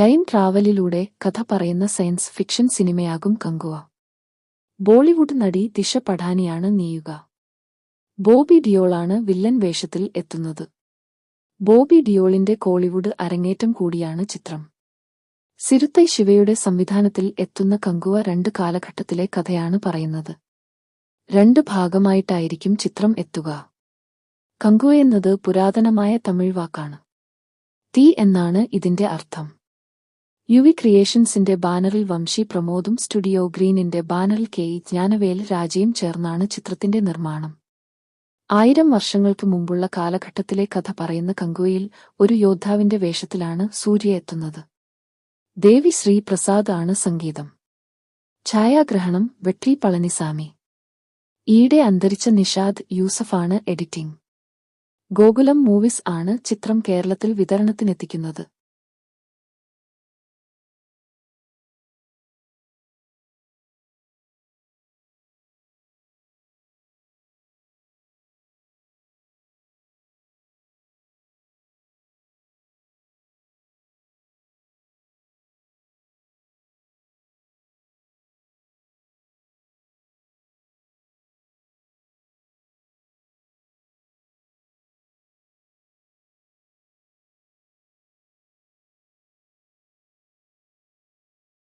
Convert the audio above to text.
Time ട്രാവലിലൂടെ കഥ പറയുന്ന സയൻസ് ഫിക്ഷൻ സിനിമയാകും കങ്കുവ. ബോളിവുഡ് നടി ദിശ പഠാനിയാണ് നീയുക. ബോബി ഡിയോളാണ് വില്ലൻ വേഷത്തിൽ എത്തുന്നത്. ബോബി ഡിയോളിന്റെ കോളിവുഡ് അരങ്ങേറ്റം കൂടിയാണ് ചിത്രം. സിരുത്തൈ ശിവയുടെ സംവിധാനത്തിൽ എത്തുന്ന കങ്കുവ രണ്ട് കാലഘട്ടത്തിലെ കഥയാണ് പറയുന്നത്. രണ്ട് ഭാഗമായിട്ടായിരിക്കും ചിത്രം എത്തുക. കങ്കുവ എന്നത് പുരാതനമായ തമിഴ് വാക്കാണ്. തീ എന്നാണ് ഇതിന്റെ അർത്ഥം. യുവി ക്രിയേഷൻസിന്റെ ബാനറിൽ വംശി പ്രമോദും സ്റ്റുഡിയോ ഗ്രീനിന്റെ ബാനറിൽ കെ ഇ ജ്ഞാനവേൽ രാജയും ചേർന്നാണ് ചിത്രത്തിന്റെ നിർമ്മാണം. ആയിരം വർഷങ്ങൾക്ക് മുമ്പുള്ള കാലഘട്ടത്തിലെ കഥ പറയുന്ന കങ്കുവയിൽ ഒരു യോദ്ധാവിന്റെ വേഷത്തിലാണ് സൂര്യ എത്തുന്നത്. ദേവി ശ്രീ പ്രസാദ് ആണ് സംഗീതം. ഛായാഗ്രഹണം വെട്ടി പളനിസാമി ഈടെ അന്തരിച്ച നിഷാദ് യൂസഫാണ് എഡിറ്റിംഗ്. ഗോകുലം മൂവീസ് ആണ് ചിത്രം കേരളത്തിൽ വിതരണത്തിനെത്തിക്കുന്നത്.